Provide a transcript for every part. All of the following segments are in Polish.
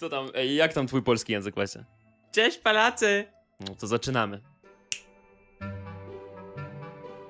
Co tam, ej, jak tam twój polski język, Lesie? Cześć Polacy! No to zaczynamy.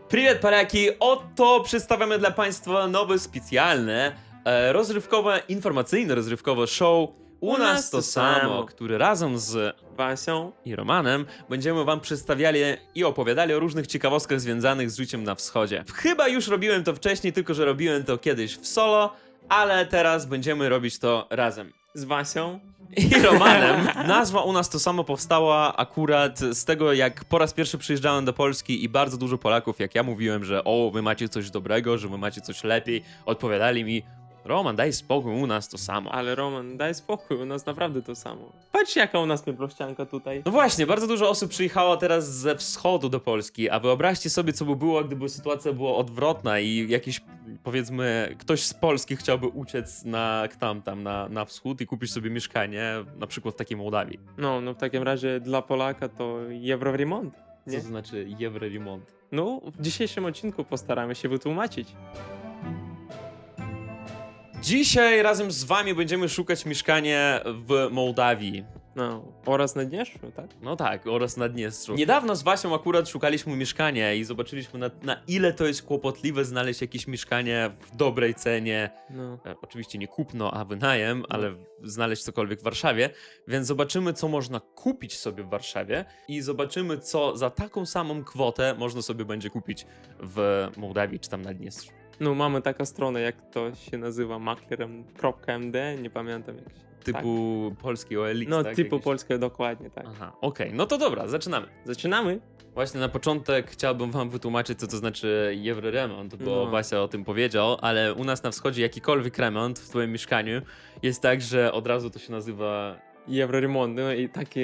Привет, Polaki! Oto przedstawiamy dla Państwa nowe, specjalne, e, rozrywkowe, informacyjne, rozrywkowe show U nas to samo, który razem z Wasią, i Romanem będziemy Wam przedstawiali i opowiadali o różnych ciekawostkach związanych z życiem na wschodzie. Chyba już robiłem to wcześniej, tylko że robiłem to kiedyś w solo, ale teraz będziemy robić to razem. z Wasią. I Romanem. Nazwa u nas to samo powstała akurat z tego, jak po raz pierwszy przyjeżdżałem do Polski i bardzo dużo Polaków, jak ja mówiłem, że o, wy macie coś dobrego, że wy macie coś lepiej, odpowiadali mi, Roman, daj spokój, u nas to samo. Ale Roman, daj spokój, u nas naprawdę to samo. Patrz jaka u nas miprościanka tutaj. No właśnie, bardzo dużo osób przyjechało teraz ze wschodu do Polski, a wyobraźcie sobie, co by było, gdyby sytuacja była odwrotna i jakiś, powiedzmy, ktoś z Polski chciałby uciec na tam, tam, na, na wschód i kupić sobie mieszkanie, na przykład w takiej Mołdawii. No, no w takim razie dla Polaka to Euroremont. Co to znaczy Euroremont? No, w dzisiejszym odcinku postaramy się wytłumaczyć. Dzisiaj razem z wami będziemy szukać mieszkania w Mołdawii. No, oraz na Dnieszczu, tak? No tak, oraz Naddniestrzu. Niedawno z Wasią akurat szukaliśmy mieszkania i zobaczyliśmy na, na ile to jest kłopotliwe znaleźć jakieś mieszkanie w dobrej cenie. No. E, Oczywiście nie kupno, a wynajem, ale znaleźć cokolwiek w Warszawie. Więc zobaczymy, co można kupić sobie w Warszawie i zobaczymy, co za taką samą kwotę można sobie będzie kupić w Mołdawii czy tam Naddniestrzu. No, mamy taką stronę, jak to się nazywa, maklerem.md, nie pamiętam jak się... Typu polski OLX, No, tak? typu Jakiś- polskie, dokładnie, tak. Aha, okej, no to dobra, zaczynamy. Zaczynamy? Właśnie na początek chciałbym wam wytłumaczyć, co to znaczy Euroremont, bo No. Wasia o tym powiedział, ale u nas na wschodzie jakikolwiek remont w twoim mieszkaniu jest tak, że od razu to się nazywa... Euroremont, no i taki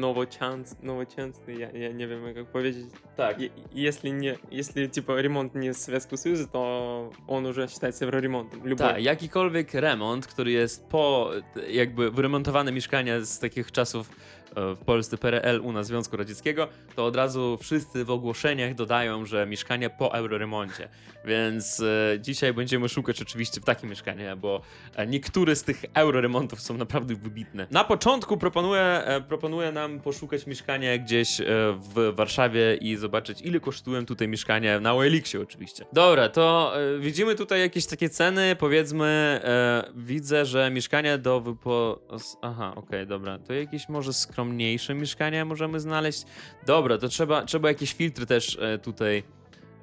nowoczęsny, nowoczęsny, ja, ja nie wiem jak powiedzieć. Tak. Je- Если не, если типа ремонт не с Советского Союза, то он уже считается евроремонтом. Любой. Tak, jakikolwiek remont, który jest po e, jakby wyremontowane mieszkania z takich czasów e, w Polsce PRL u nas Związku Radzieckiego, to od razu wszyscy w ogłoszeniach dodają, że mieszkanie po euroremoncie. Więc e, dzisiaj będziemy szukać oczywiście w takie mieszkania, bo e, niektóre z tych euroremontów są naprawdę wybitne. Na początku proponuję, e, proponuję nam poszukać mieszkania gdzieś e, w Warszawie i zobaczyć ile kosztują tutaj mieszkania na OLX-ie oczywiście. Dobra, to e, widzimy tutaj jakieś takie ceny, powiedzmy e, widzę, że mieszkania do wypo... Aha, okej, dobra. To jakieś może skromniejsze mieszkania możemy znaleźć. Dobra, to trzeba, trzeba jakieś filtry też e, tutaj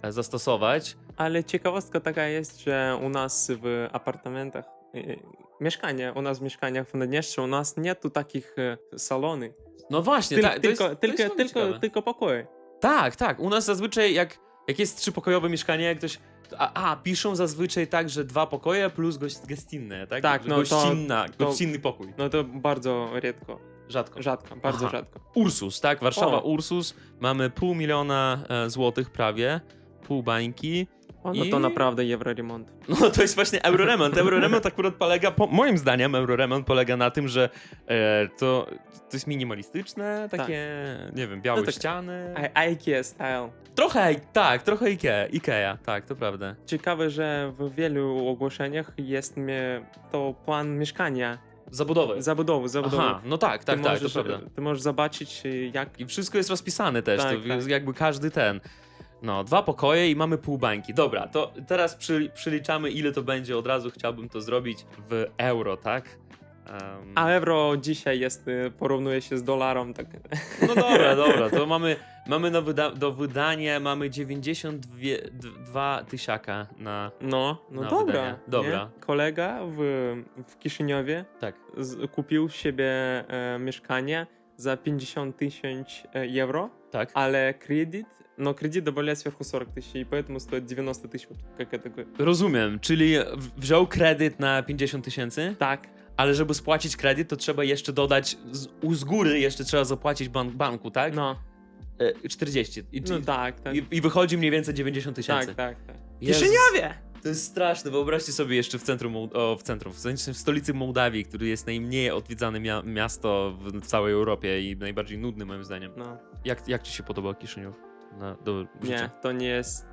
e, zastosować. Ale ciekawostka taka jest, że u nas w apartamentach, y, mieszkania, u nas w mieszkaniach w Naddniestrzu, u nas nietu takich y, salony. No właśnie, Tyl, tak, tylko, jest, tylko, tylko, ciekawe. tylko pokoje. Tak, tak. U nas zazwyczaj jak, jak jest trzypokojowe mieszkanie, jak ktoś. A, a, piszą zazwyczaj tak, że dwa pokoje plus gość, gościnne, tak? Tak, no gościnna, to- gościnny pokój. No to bardzo rzadko. Rzadko. Rzadko, bardzo Aha. rzadko. Ursus, tak? Warszawa O. Ursus. Mamy pół miliona e, złotych prawie, pół bańki. O, no I- to naprawdę euroremont. No to jest właśnie Euroremont. Euroremont akurat polega, po, moim zdaniem Euroremont polega na tym, że e, to, to jest minimalistyczne, takie, nie wiem, białe No tak. ściany. I- IKEA style. Trochę, tak, trochę Ikea, Ikea, tak, to prawda. Ciekawe, że w wielu ogłoszeniach jest mnie to plan mieszkania, Zabudowy. zabudowy, zabudowy. Aha, no tak, tak, ty, tak, możesz, to prawda. ty możesz zobaczyć, jak I wszystko jest rozpisane też, Tak, to tak. jakby każdy ten. No, dwa pokoje i mamy pół bańki. Dobra, to teraz przy, przyliczamy ile to będzie, od razu chciałbym to zrobić w euro, tak? Em, A euro dzisiaj jest, y, porównuje się z dolarem, tak. No dobra, dobra, to mamy, mamy do, wyda do wydania, mamy 92 tysiaka na... No, no Na dobra. wydanie. Dobra. Nie? Kolega w, w Kiszyniowie Tak. z, kupił себе e, mieszkanie za 50 tysięcy e, euro, Tak? ale kredyt, no kredyt добавляет сверху 40 тысяч, и поэтому стоит 90 тысяч, вот как это говорит. Rozumiem, czyli w- wziął kredyt na 50 tysięcy, Так, ale żeby spłacić kredyt, to trzeba jeszcze dodać z, u- z góry, jeszcze trzeba zapłacić ban banku, tak? no, E, 40. I, no tak, tak, i, I wychodzi mniej więcej 90 tysięcy. tak, tak, tak. Kiszyniowie! To jest straszne. Wyobraźcie sobie jeszcze w centrum, o, w centrum, w w stolicy Mołdawii, który jest najmniej odwiedzane mia miasto w, w całej Europie i najbardziej nudny moim zdaniem. No, Jak, jak ci się podobał Kiszyniów? Na, do nie, życia? to nie jest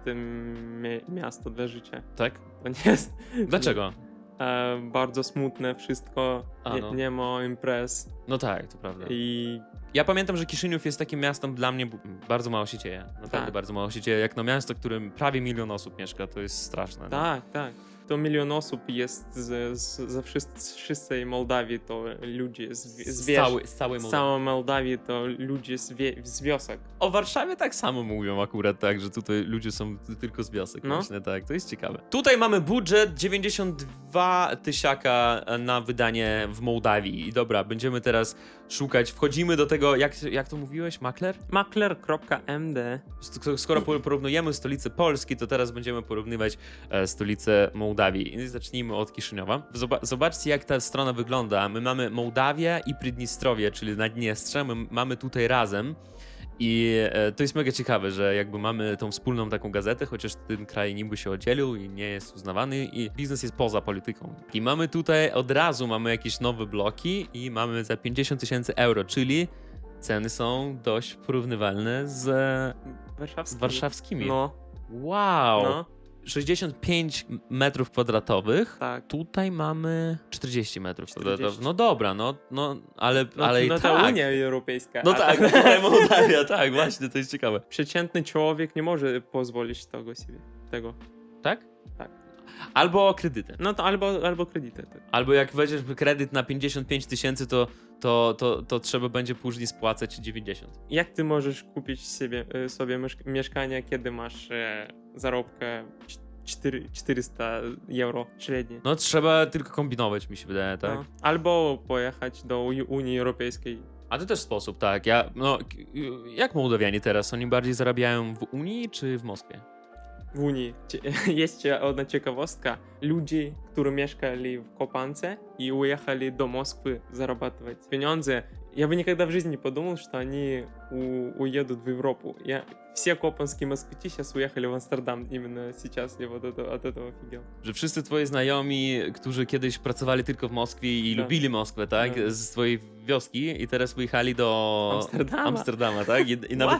mi- miasto dla życia. Tak? To nie jest... Dlaczego? E, bardzo smutne wszystko, A, nie, no. nie ma imprez No tak, to prawda. i Ja pamiętam, że Kiszyniów jest takim miastem dla mnie, bu- bardzo mało się dzieje. Naprawdę Tak. bardzo mało się dzieje. Jak na miasto, w którym prawie milion osób mieszka, to jest straszne. no. tak, tak. To milion osób jest z, z, ze wszyscy, wszyscy Mołdawii, to ludzie z, z, Z, wieś, całej, z całej Mołdawii. całej Mołdawii to ludzie z, wie, z wiosek. O Warszawie tak samo mówią akurat tak, że tutaj ludzie są tylko z wiosek No. właśnie, tak, to jest ciekawe. Tutaj mamy budżet 92 tysiaka na wydanie w Mołdawii i dobra, będziemy teraz szukać, wchodzimy do tego, jak, jak to mówiłeś, makler? Makler.md Sk- Skoro por- porównujemy stolice Polski, to teraz będziemy porównywać e, stolicę Mołdawii. I zacznijmy od Kiszyniowa. Zoba- zobaczcie, jak ta strona wygląda. My mamy Mołdawię i Prydniestrowie, czyli Naddniestrze. My mamy tutaj razem. I e, to jest mega ciekawe, że jakby mamy tą wspólną taką gazetę, chociaż ten kraj niby się oddzielił i nie jest uznawany i biznes jest poza polityką. I mamy tutaj od razu mamy jakieś nowe bloki i mamy za 50 tysięcy euro, czyli ceny są dość porównywalne z, warszawski. z warszawskimi. No, Wow! no, 65 metrów kwadratowych. tak. Tutaj mamy 40 metrów 40. kwadratowych. No dobra, no, no ale, No, ale i no to tak. Unia Europejska. No tak, no tutaj Mołdawia, tak, właśnie, to jest ciekawe. Przeciętny człowiek nie może pozwolić tego sobie. Tego. Tak? Tak. Albo kredyty. No to albo, albo kredyty. tak. Albo jak weźmiesz kredyt na 55 tysięcy, to, to, to, to trzeba będzie później spłacać 90. Jak ty możesz kupić sobie, y, sobie mieszk- mieszkanie, kiedy masz e, zarobkę cz- cztery- 400 euro średnie? No trzeba tylko kombinować, mi się wydaje, tak? No. Albo pojechać do Unii Europejskiej. A to też sposób, tak. Ja, no, jak Mołdawianie teraz? Oni bardziej zarabiają w Unii czy w Moskwie? W Unii Cie- jest jeszcze одна ciekawostka. Ludzie, którzy mieszkali w Kopance i уехали до Москвы зарабатывать pieniądze, я бы никогда в жизни не подумал, что они у- уедут в Европу. Я... Все копанские москвичи сейчас уехали в Амстердам именно сейчас. Я вот это, от этого офигел. Że wszyscy twoi znajomi, którzy kiedyś pracowali tylko w Moskwie i Tak. lubili Moskwę, tak? Tak. Z twojej wioski i teraz wyjechali do Amsterdama. Amsterdama, tak? I, i nawet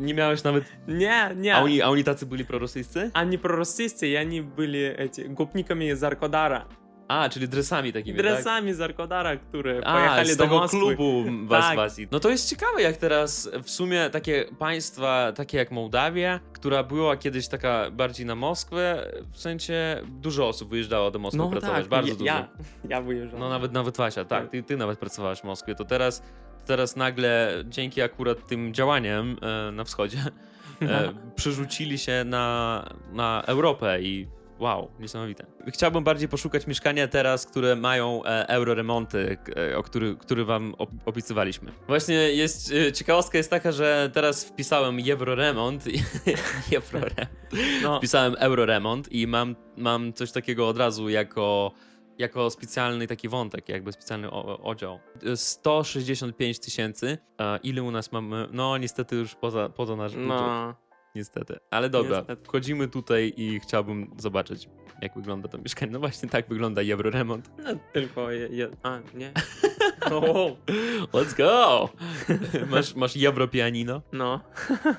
nie miałeś nawet... Не, не. A oni, a oni tacy byli prorosyjscy? Они пророссийцы, и они были эти гопниками из Аркодара. A, czyli dresami takimi, tak? Дресами из Аркодара, которые A, поехали z до tego Москвы. klubu was Tak. wasi. No to jest ciekawe, jak teraz w sumie takie państwa, takie jak Mołdawia, która była kiedyś taka bardziej na Moskwę, w sensie dużo osób wyjeżdżało do Moskwy No pracować, tak, bardzo ja, dużo. ja, ja wyjeżdżam. No nawet nawet Wasia, tak, Tak. ty, ty nawet pracowałaś w Moskwie, to teraz, teraz nagle dzięki akurat tym działaniom e, na wschodzie e, przerzucili się na, na Europę i wow, niesamowite. Chciałbym bardziej poszukać mieszkania teraz, które mają e, euroremonty, e, o który, który wam op opisywaliśmy. Właśnie jest, e, ciekawostka jest taka, że teraz wpisałem Euroremont Euroremont No, wpisałem euroremont i mam, mam coś takiego od razu jako, jako specjalny taki wątek, jakby specjalny oddział. 165 tysięcy. A Ile u nas mamy? No niestety już poza, poza nasz budżet. no. Niestety. Ale dobra, Niestety. wchodzimy tutaj i chciałbym zobaczyć, jak wygląda to mieszkanie. No właśnie tak wygląda euroremont. no tylko je, je, a, nie. No, Let's go! Masz, masz euro pianino? no.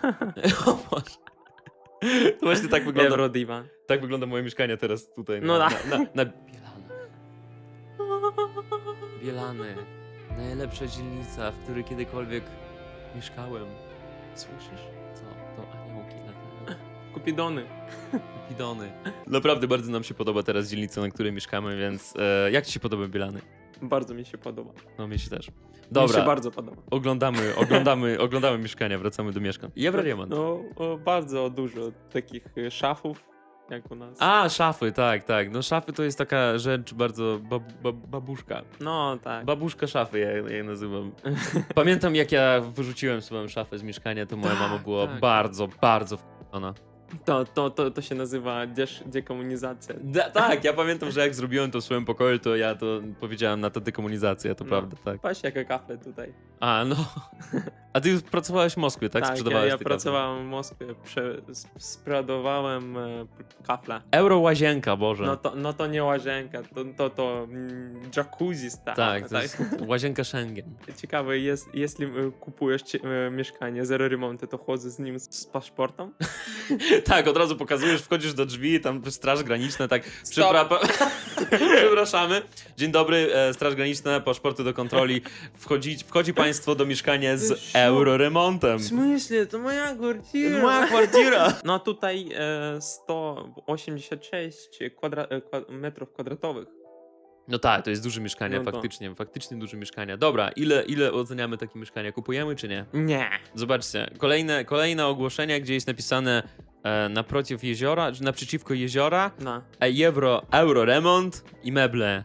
O Boże. To właśnie tak wygląda. Eurodivan. Tak wygląda moje mieszkanie teraz tutaj. No na, na, na, na Bielany. Najlepsza dzielnica, w której kiedykolwiek mieszkałem. Słyszysz? Co? To aniołki latają. Kupidony. Pidony. Naprawdę bardzo nam się podoba teraz dzielnica, na której mieszkamy, więc e, jak ci się podoba Bielany? Bardzo mi się podoba. No mi się też. Mi się Dobra, bardzo podoba. oglądamy, oglądamy, oglądamy mieszkania, wracamy do mieszkań. Euroremont. No, o, bardzo dużo takich y, szafów, jak u nas. A, szafy, tak, tak. No szafy to jest taka rzecz bardzo bab, bab, babuszka. No, tak. Babuszka szafy, ja ja je nazywam. Pamiętam, jak ja wyrzuciłem swoją szafę z mieszkania, to moja Tak, mama była tak. bardzo, bardzo wkurzona. To, to, to, to się nazywa dekomunizacja. Da, tak, ja pamiętam, że jak zrobiłem to w swoim pokoju, to ja to powiedziałem na to dekomunizację, to No. prawda, tak. Patrz jaka kafle tutaj. A, no. A ty pracowałeś w Moskwie, tak? Tak, ja, ja te kafle. pracowałem w Moskwie, prze, sp- sprzedawałem e, kafle. Euro łazienka, Boże. No to, no to nie łazienka, to, to, to jacuzzi stare. tak, to jest łazienka Schengen. Ciekawe, jest, jeśli e, kupujesz e, mieszkanie zero remontu, to chodzę z nim z, z paszportem? Tak, od razu pokazujesz, wchodzisz do drzwi, tam straż graniczna, tak, Stop. Przypra- przepraszamy. Dzień dobry, e, straż graniczna, paszporty do kontroli. Wchodzi, wchodzi państwo do mieszkania z Co? euroremontem. смысле? To moja kwartira. Moja kwartira. No tutaj e, 186 kwadra, e, kwa, metrów kwadratowych. No tak, to jest duże mieszkanie, No to- faktycznie, faktycznie duże mieszkania. Dobra, ile, ile oceniamy takie mieszkania? Kupujemy czy nie? Nie. Zobaczcie, kolejne, kolejne ogłoszenie, gdzie jest napisane e, naprotiv jeziora, czy naprzeciwko jeziora, No. e, euro, euro remont i meble.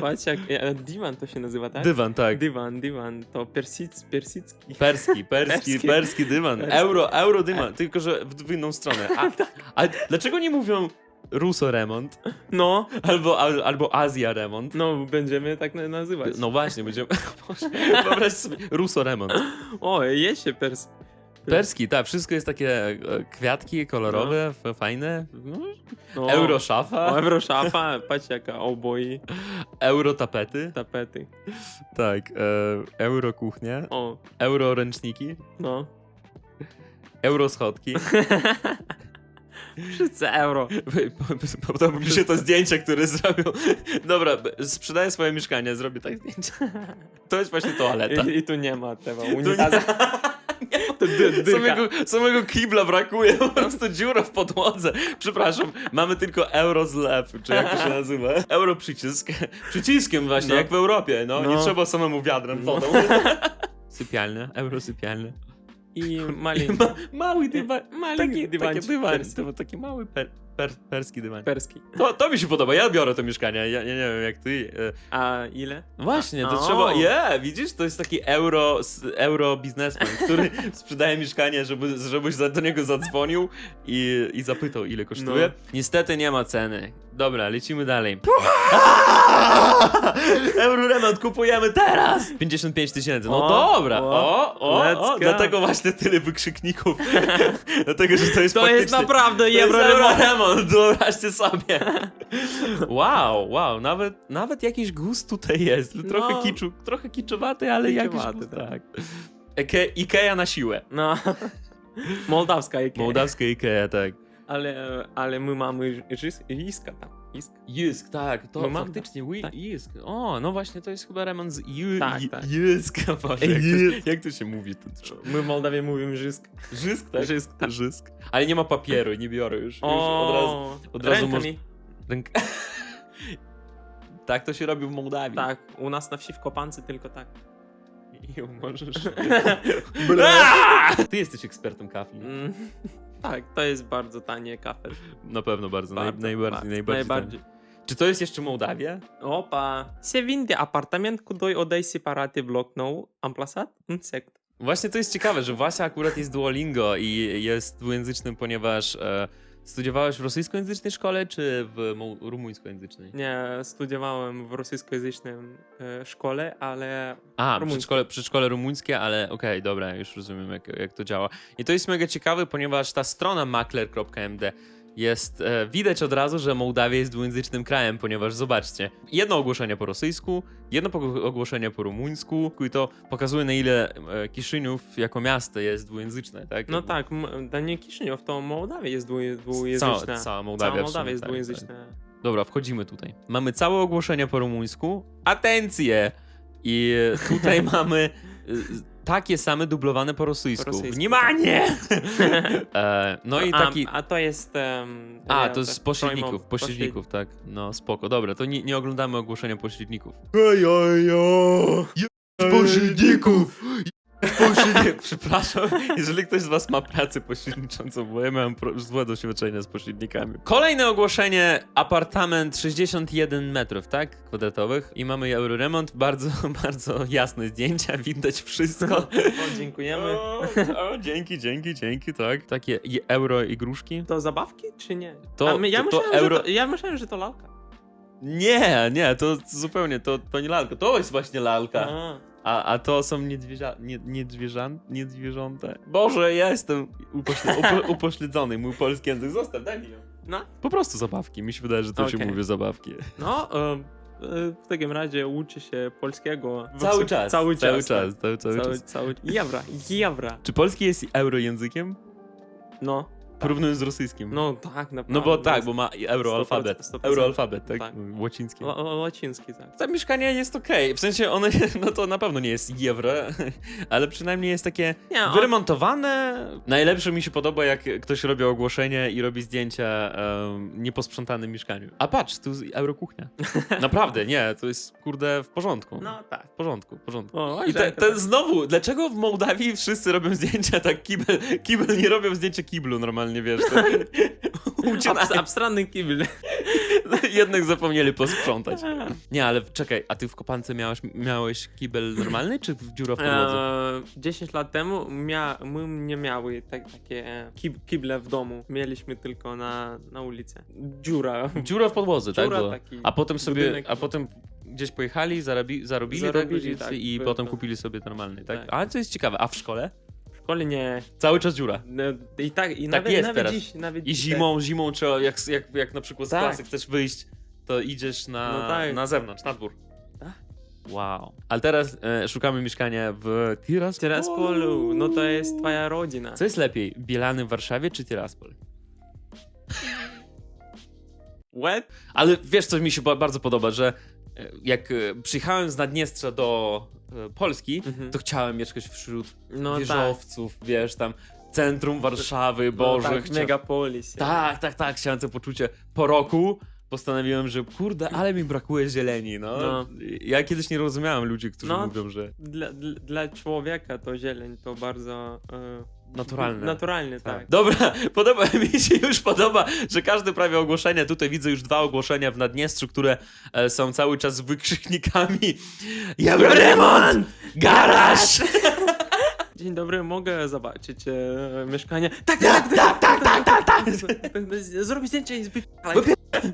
Patrz jak e, dywan to się nazywa, tak? Dywan, tak. Dywan, dywan, to persic, persicki. Perski, perski, Perski. perski dywan. Perski. Euro, euro dywan, tylko że w, w inną stronę. A, a dlaczego nie mówią Ruso remont? No, Albo, al, albo Azja remont? no będziemy tak na- nazywać. No właśnie, będziemy. Boże, Wyobraź sobie, Ruso remont. O, jest się pers. Perski, tak, wszystko jest takie e, kwiatki kolorowe, f- fajne. No, No. Euro O, szafa, Euroszafa, patrz jaka oboi, euro tapety, tapety. tak, e, euro kuchnia, O, euro ręczniki, no. euro schodki. Wszyscy euro. Podoba mi się to zdjęcie, które zrobił. Dobra, sprzedaję swoje mieszkanie, zrobię tak zdjęcie. To jest właśnie toaleta. I, I tu nie ma tego Tu nie-. To dy. Samego, samego kibla brakuje, po prostu dziura w podłodze. Przepraszam, mamy tylko euro zlew, czy jak to się nazywa? Euro przycisk. Przyciskiem właśnie, No. jak w Europie, no. Nie No. trzeba samemu wiadrem No. wodą. Sypialne, euro sypialne. I malinki. Ma, mały dywan, taki dywancik dywan, to był taki mały per, per, perski dywan. Perski. To, to mi się podoba, ja biorę to mieszkanie, ja, ja nie wiem jak ty. e, A ile? No Właśnie, to O. trzeba. Je, widzisz, to jest taki euro, euro biznesmen, który sprzedaje mieszkanie, żeby, żebyś do niego zadzwonił i, i zapytał, ile kosztuje. No. Niestety nie ma ceny. Dobra, lecimy dalej. Euro remont kupujemy teraz! 55 tysięcy. No O, dobra. o, O, o, o. go. Dlatego właśnie tyle wykrzykników. Dlatego, że to jest To jest naprawdę To remont, wyobraźcie sobie. Wow, wow, nawet, nawet jakiś gust tutaj jest. Trochę No. kiczu, trochę kiczowaty, ale jakiś Kiczowaty, gust, tak. tak. Ike, Ikea na siłę. No. Mołdawska Ikea. Mołdawska Ikea, tak. Ale, ale my mamy rzys, iska tam. Isk. Tak, to No mam- faktycznie, wi- tak. Jisk. O, no właśnie, to jest chyba remont z ju, Tak, tak. Jisk. Boże, jak, to, jak to się mówi? To, My w Mołdawie mówimy żysk. żysk, tak? Żysk, tak. Żysk. Ale nie ma papieru, nie biorę już. już O, od razu. od razu rękami. Ręk... tak to się robi w Mołdawii. Tak, u nas na wsi w Kopance tylko tak. I możesz. Ty jesteś ekspertem kafli. Mm, tak, to jest bardzo tanie kafe. Na pewno bardzo, naj, Bardzo, najbardziej, bardzo, najbardziej. najbardziej. Czy to jest jeszcze Mołdawia? Opa. Se vinde apartament cu doi odăi separate bloc nou, sect. Właśnie to jest ciekawe, że Wasia akurat jest Duolingo i jest dwujęzycznym, ponieważ e, studiowałeś w rosyjskojęzycznej szkole, czy w rumuńskojęzycznej? Nie, studiowałem w rosyjskojęzycznym e, szkole, ale A, przedszkole, przedszkole rumuńskie, ale okej, dobra, już rozumiem jak, jak to działa. I to jest mega ciekawe, ponieważ ta strona makler.md jest, e, widać od razu, że Mołdawia jest dwujęzycznym krajem, ponieważ zobaczcie, jedno ogłoszenie po rosyjsku, jedno ogłoszenie po rumuńsku i to pokazuje na ile e, Kiszyniów jako miasto jest dwujęzyczne, tak? no tak, da nie Kiszyniow, to Mołdawia jest dwuj, Cała, dwujęzyczna. cała Mołdawia. Cała Mołdawia jest tak, dwujęzyczna. tak. Dobra, wchodzimy tutaj. Mamy całe ogłoszenie po rumuńsku. Atencję! I tutaj mamy y, takie same dublowane po rosyjsku. Po rosyjsku. Tak. E, no i taki... A, a to jest... Um, a, to jest z pośredników, pośredników, tak. No, spoko. Dobra, to nie, nie oglądamy ogłoszenia pośredników. Ej, ej, ej. Pośredników! Pośredników! Przepraszam, jeżeli ktoś z was ma pracę pośredniczącą, bo ja miałem pro- złe doświadczenia z pośrednikami. Kolejne ogłoszenie, apartament 61 metrów, tak? Kwadratowych i mamy euroremont, bardzo, bardzo jasne zdjęcia, widać wszystko. O, dziękujemy. O, o, dzięki, dzięki, dzięki, tak. Takie i- euro igruszki. To zabawki, czy nie? To- my, ja, to- to myślałem, euro- że to, ja myślałem, że to lalka. Nie, nie, to zupełnie, to, to nie lalka. To jest właśnie lalka. A, a to są niedźwiedzia, nie, niedźwierzęta. Boże, ja jestem upośle, upo, upośledzony, mój polski język. Zostaw, daj mi ją. no, Po prostu zabawki. Mi się wydaje, że to się Okej. mówi zabawki. no e, w takim razie uczy się polskiego. Cały czas. Cały czas. Cały czas. tak. Cały, cały, Cały, czas. cały, Jawra, jawra. Czy polski jest eurojęzykiem? No, Porównując z rosyjskim. no tak, naprawdę. No bo tak, bo ma euroalfabet. 100%, 100%. Euroalfabet, tak? Tak. Łaciński. La- Łaciński, tak. To mieszkanie jest okej. W sensie one, no to na pewno nie jest euro, ale przynajmniej jest takie Nie, on- wyremontowane. Najlepsze mi się podoba, jak ktoś robi ogłoszenie i robi zdjęcia um, nieposprzątanym mieszkaniu. A patrz, tu jest eurokuchnia. Naprawdę, nie, to jest kurde w porządku. No tak. W porządku, w porządku. O, I te, ten znowu, dlaczego w Mołdawii wszyscy robią zdjęcia tak kibel, kibel nie robią zdjęcia kiblu normalnie, wiesz, to. Abs abstraktny kibel. Jednak zapomnieli posprzątać. Nie, ale czekaj, a ty w kopance miałeś, miałeś kibel normalny, czy w dziura w podłodze? E, 10 lat temu mia my nie miały tak, takie e, kib kible w domu. Mieliśmy tylko na, na ulicy. Dziura. Dziura w podłodze, tak? Była. taki A potem sobie, a potem gdzieś pojechali, zarabi, zarobili, Zarobili, tak, tak, i by- potem to- kupili sobie normalny, tak? Tak. A to jest ciekawe, a w szkole? W szkole nie. Cały czas dziura. No, I tak, i Tak nawet, jest nawet teraz. dziś. Nawet I zimą, zimą trzeba, jak, jak, jak na przykład z Tak. klasy chcesz wyjść, to idziesz na, No tak. na zewnątrz, na dwór. Tak. Wow. Ale teraz e, szukamy mieszkania w Tiraspolu. Tiraspolu, no to jest twoja rodzina. Co jest lepiej, Bielany w Warszawie czy Tiraspol? What? Ale wiesz, co mi się ba- bardzo podoba, że e, jak e, przyjechałem z Naddniestrza do Polski, Mhm. to chciałem mieszkać wśród No tak. wieżowców, wiesz, tam centrum Warszawy, Boże. no, tak, chcia- Megapolis. tak, tak, tak, chciałem to poczucie. Po roku postanowiłem, że kurde, ale mi brakuje zieleni, no. No. Ja kiedyś nie rozumiałem ludzi, którzy No. mówią, że Dla, dla, człowieka to zieleń to bardzo... E, naturalne. Naturalnie, tak. Tak. Dobra, podoba mi się już podoba, że każde prawie ogłoszenie, tutaj widzę już dwa ogłoszenia w Naddniestrzu, które e, są cały czas z wykrzyknikami Euroremont! Garaż! Dzień dobry, mogę zobaczyć e, mieszkanie? Tak, tak, tak, tak, tak, tak, tak. Zrobić zdjęcie i wypalaj.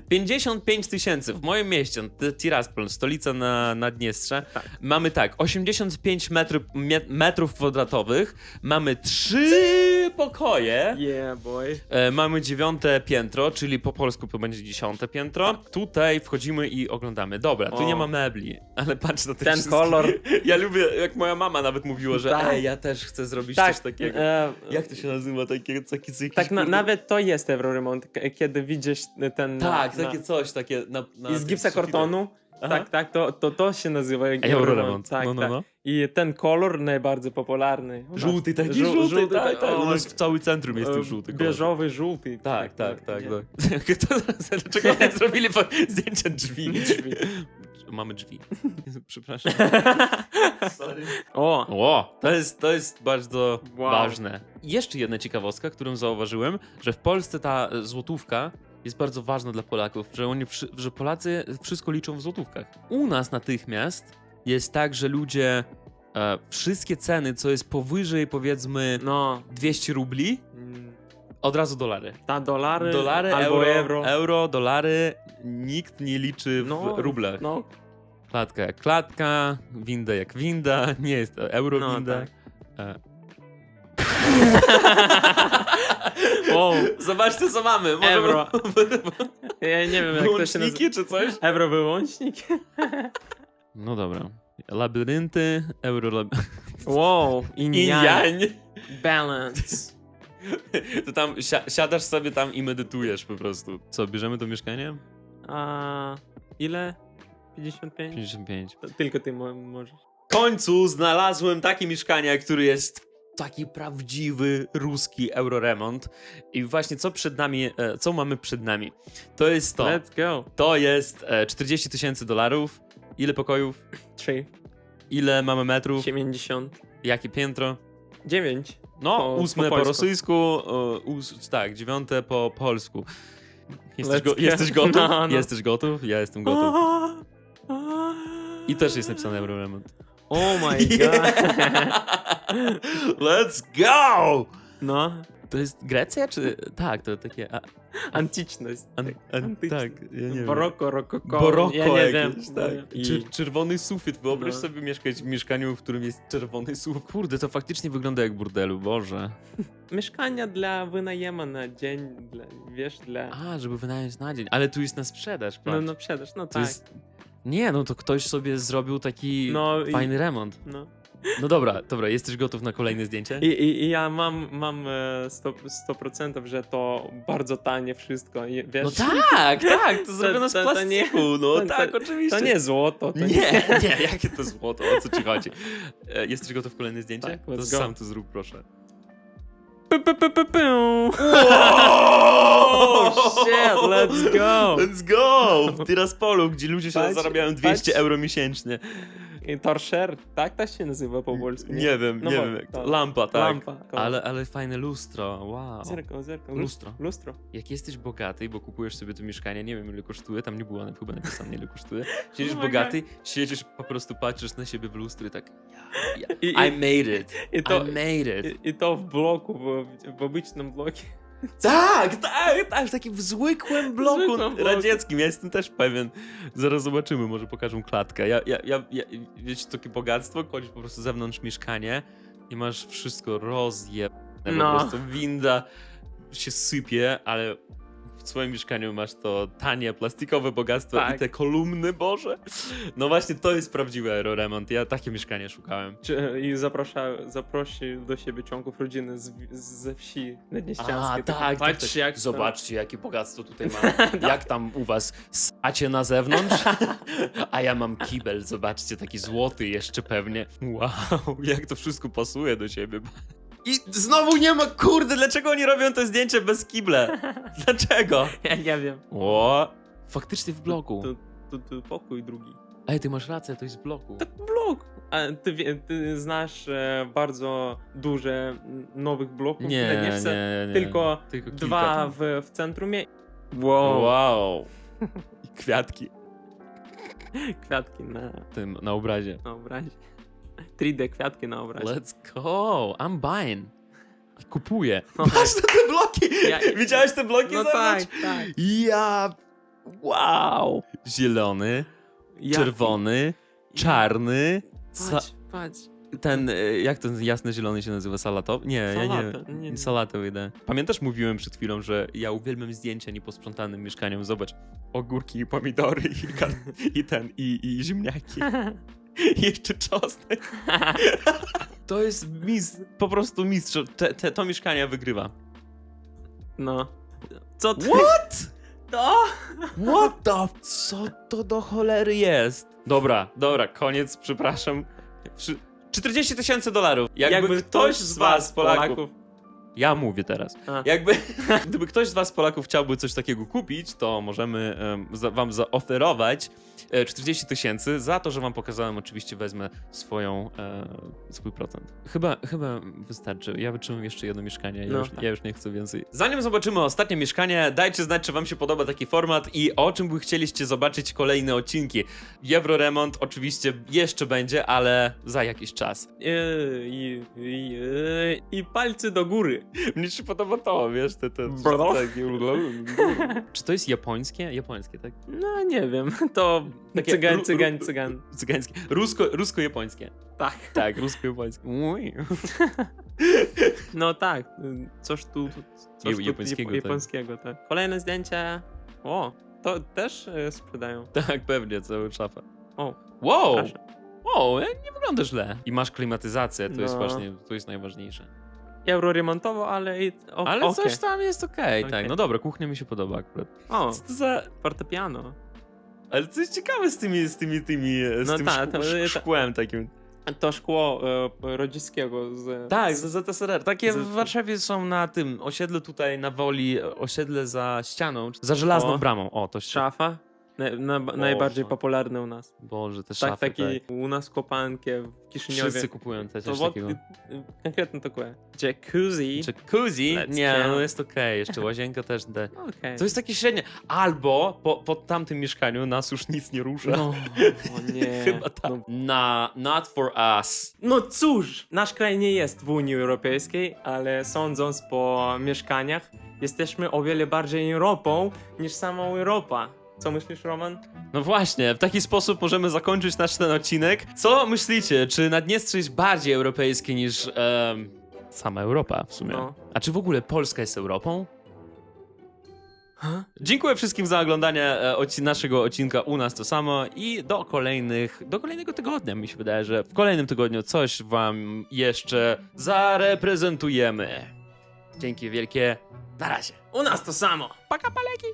55 tysięcy w moim mieście, T- Tiraspol, stolica na Naddniestrze. Tak. Mamy tak, 85 metrów, mie- metrów kwadratowych, mamy trzy pokoje. Yeah, boy. E, mamy dziewiąte piętro, czyli po polsku to będzie dziesiąte piętro. Tutaj wchodzimy i oglądamy. Dobra, tu O. nie ma mebli, ale patrz na te Ten wszystkie- kolor. Ja lubię, jak moja mama nawet mówiła, że Tak. ej, ja też chcę zrobić Tak, coś takiego. e, Jak to się nazywa? Takie, takie, takie tak na, nawet to jest Euroremont, kiedy widzisz ten... Tak, na, takie coś, takie na, na I z gipsa kartonu. Aha. Tak, tak, to, to, to się nazywa Euroremont. Tak, no, no, tak. no. I ten kolor najbardziej popularny. Żółty, taki Żół- żółty, żółty, tak, tak. U nas w cały centrum jest e, ten żółty kolor. Bieżowy, żółty. Tak, tak, tak. tak. Kto, dlaczego nie zrobili po- zdjęcia drzwi? Drzwi. Mamy drzwi. Przepraszam. Sorry. O, O, to jest, to jest bardzo Wow. ważne. I Jeszcze jedna ciekawostka, którą zauważyłem, że w Polsce ta złotówka jest bardzo ważna dla Polaków, że, oni, że Polacy wszystko liczą w złotówkach. U nas natychmiast jest tak, że ludzie e, wszystkie ceny, co jest powyżej powiedzmy no. 200 rubli, od razu dolary. Ta dolary, Dolary, albo euro, euro. euro, dolary, nikt nie liczy w No, rublach. No, Klatka jak klatka, winda jak winda, nie jest to euro No, winda. tak. E. o, Zobaczcie co mamy. Może Euro. ja nie wiem jak to się nazywa. Czy coś? Euro wyłącznik? No dobra. Labirynty, euro lab... Wow, in yang. yang. Balance. To tam si- siadasz sobie tam i medytujesz po prostu. Co, bierzemy to mieszkanie? A ile? 55? 55. To Tylko ty mo- możesz. W końcu znalazłem takie mieszkanie, który jest taki prawdziwy ruski euroremont. I właśnie co przed nami, e, co mamy przed nami? To jest to. Let's go. To jest e, 40 tysięcy dolarów. Ile pokojów? 3, Ile mamy metrów? 70, Jakie piętro? 9. No, Po- ósme po po, rosyjsku, o, ós- tak, dziewiąte po polsku. Jesteś, go, jesteś gotów? No, no. Jesteś gotów? Ja jestem gotów. I też jest napisane Euroremont. Oh my god. Let's go! No, To jest Grecja, czy... Tak, to takie... A, Antyczność. an, tak, an, antyczność. tak, ja nie wiem. Baroko, rokoko. Boroko ja nie jakieś, wiem. tak. I... Czer- czerwony sufit. Wyobraź No. sobie mieszkać w mieszkaniu, w którym jest czerwony sufit. Kurde, to faktycznie wygląda jak burdelu, Boże. Mieszkania dla wynajemu na dzień, dla, wiesz, dla... A, żeby wynająć na dzień. Ale tu jest na sprzedaż, No, patrz. no sprzedaż, no To tak. jest... Nie, no to ktoś sobie zrobił taki No i- fajny remont. No. No dobra, dobra, jesteś gotów na kolejne zdjęcie? I, i, I ja mam, mam e, 100%, 100% że to bardzo tanie wszystko, wiesz? No tak, tak, to zrobione z to- to nie- plastiku, no to- tak, to- oczywiście. To nie złoto, to Nie, nie, jakie to złoto, o co ci chodzi? E, Jesteś gotów na kolejne zdjęcie? Tak, to go. sam to zrób, proszę. P. Oh, shit, let's go. Let's go! W Tiraspolu, gdzie ludzie się Patrz, zarabiają 200 patrz. euro miesięcznie. I Torcher, tak to się nazywa po polsku? Nie, wiem, No nie bo- wiem. To. Lampa, tak. Lampa. Ale, ale fajne lustro, wow. Zerkał, zerkał. Lustro. Lustro. Jak jesteś bogaty, bo kupujesz sobie to mieszkanie, nie wiem ile kosztuje, tam nie było na- chyba napisane ile kosztuje. Siedzisz Oh bogaty, siedzisz, po prostu patrzysz na siebie w lustro i tak ja, ja, I, I i, made it, i, to, I made it. i, I to w bloku, w, w obycznym bloku. Tak, tak, tak, w takim zwykłym bloku Zwykłym bloku. radzieckim, ja jestem też pewien. Zaraz zobaczymy, może pokażę klatkę. Ja, ja, ja, ja wiecie, takie bogactwo, chodzisz po prostu zewnątrz mieszkanie i masz wszystko rozje... No. Po prostu winda się sypie, ale w swoim mieszkaniu masz to tanie, plastikowe bogactwo Tak. i te kolumny, Boże. No właśnie, to jest prawdziwy aeroremont. Ja takie mieszkanie szukałem. I zaprasza, zaprosi do siebie członków rodziny z, ze wsi nadnieściańskiej. Tak, Patrzcie, jak to- Zobaczcie, jakie bogactwo tutaj mam. Jak tam u was sacie na zewnątrz? A ja mam kibel, zobaczcie, taki złoty jeszcze pewnie. Wow, jak to wszystko pasuje do siebie. I znowu nie ma, kurde, dlaczego oni robią te zdjęcie bez kible? Dlaczego? Ja nie wiem. O, faktycznie w bloku. To, to, to pokój drugi. Ej, ty masz rację, to jest w bloku. Tak, blok. A ty, wie- ty znasz e, bardzo duże m, nowych bloków Nie, w nie, Gdańsce, nie. tylko, Tylko kilka dwa tam. w, w centrum. mie- Wow. Wow. I kwiatki Kwiatki na, tym na obrazie. na obrazie. 3D kwiatki na obrazie. Let's go, I'm buying. I kupuję. No. Patrz na te bloki! Ja- Widziałeś te bloki No tak, tak. Ja... Wow! Zielony, Jaki? czerwony, czarny, sa- Patrz, patrz. ten, e, jak ten jasny zielony się nazywa, salatowy? Nie, ja nie, nie, nie. salatę idę. Pamiętasz, mówiłem przed chwilą, że ja uwielbiam zdjęcia nieposprzątanym mieszkaniem. Zobacz, ogórki i pomidory i, kar- i ten, i, i ziemniaki. Jeszcze czosnek. To jest mistrz, po prostu mistrz. Te, te, to mieszkanie wygrywa. No. Co ty? What? To? What the... Co to do cholery jest? Dobra, dobra, koniec, przepraszam. Przy... 40 tysięcy dolarów. Jakby, ktoś z was, Polaków... Ja mówię teraz. A. Jakby, gdyby ktoś z was, Polaków, chciałby coś takiego kupić, to możemy em, za, wam zaoferować e, 40 tysięcy. Za to, że wam pokazałem, oczywiście wezmę swoją, e, swój procent. Chyba, chyba wystarczy. Ja wytrzymam jeszcze jedno mieszkanie. Ja, No, już, tak. ja już nie chcę więcej. Zanim zobaczymy ostatnie mieszkanie, dajcie znać, czy wam się podoba taki format i o czym by chcieliście zobaczyć kolejne odcinki. Euroremont oczywiście jeszcze będzie, ale za jakiś czas. E, I, i, e, I palce do góry. Mnie się podoba to, wiesz, te, te, Bro. takie... Czy to jest japońskie? Japońskie, tak? No nie wiem, to Takie cygan, ru- cygan. Cygańskie. Rusko, rusko-japońskie. Tak. Tak, rusko-japońskie. No tak, coś tu, coś tu japońskiego, japo- tak. japońskiego, tak. Kolejne zdjęcia. O, to też e, sprzedają. Tak, pewnie, cały szafę. O, Wow! proszę. Wow, nie wygląda źle. I masz klimatyzację, to jest No. właśnie, to jest najważniejsze. Euro remontowo, ale i o, Ale okej. coś tam jest okej, tak. No dobra, kuchnia mi się podoba akurat. O, Co to za... fortepiano. Ale coś ciekawe z tymi, z tymi, tymi, z No tym tak, to- szk- to- szkłem takim. To szkło e, rodzickiego z... Tak, z, ZSRR. Takie z- w Warszawie są na tym osiedlu tutaj na Woli, osiedle za ścianą, za żelazną O. bramą. O, to się... szafa. Na, na, najbardziej popularny u nas. Boże, te tak, szafy, tak, taki tak. u nas kopankę w Kiszyniowie. Wszyscy kupują coś to takiego. Konkretnie to kłe. Jacuzzi. Jacuzzi? Let's nie, no jest okej, okay. jeszcze łazienka też de. Okay. To jest takie średnie. Albo po, po tamtym mieszkaniu nas już nic nie rusza. No, nie. Chyba tak. No. Na, not for us. No cóż, nasz kraj nie jest w Unii Europejskiej, ale sądząc po mieszkaniach, jesteśmy o wiele bardziej Europą niż sama Europa. Co myślisz, Roman? No właśnie, w taki sposób możemy zakończyć nasz ten odcinek. Co myślicie, czy Naddniestrze jest bardziej europejskie niż em, sama Europa w sumie? No. A czy w ogóle Polska jest Europą? Ha? Dziękuję wszystkim za oglądanie e, odci- naszego odcinka u nas to samo i do kolejnych, do kolejnego tygodnia mi się wydaje, że w kolejnym tygodniu coś wam jeszcze zareprezentujemy. Dzięki wielkie, na razie. U nas to samo. Paka paleki!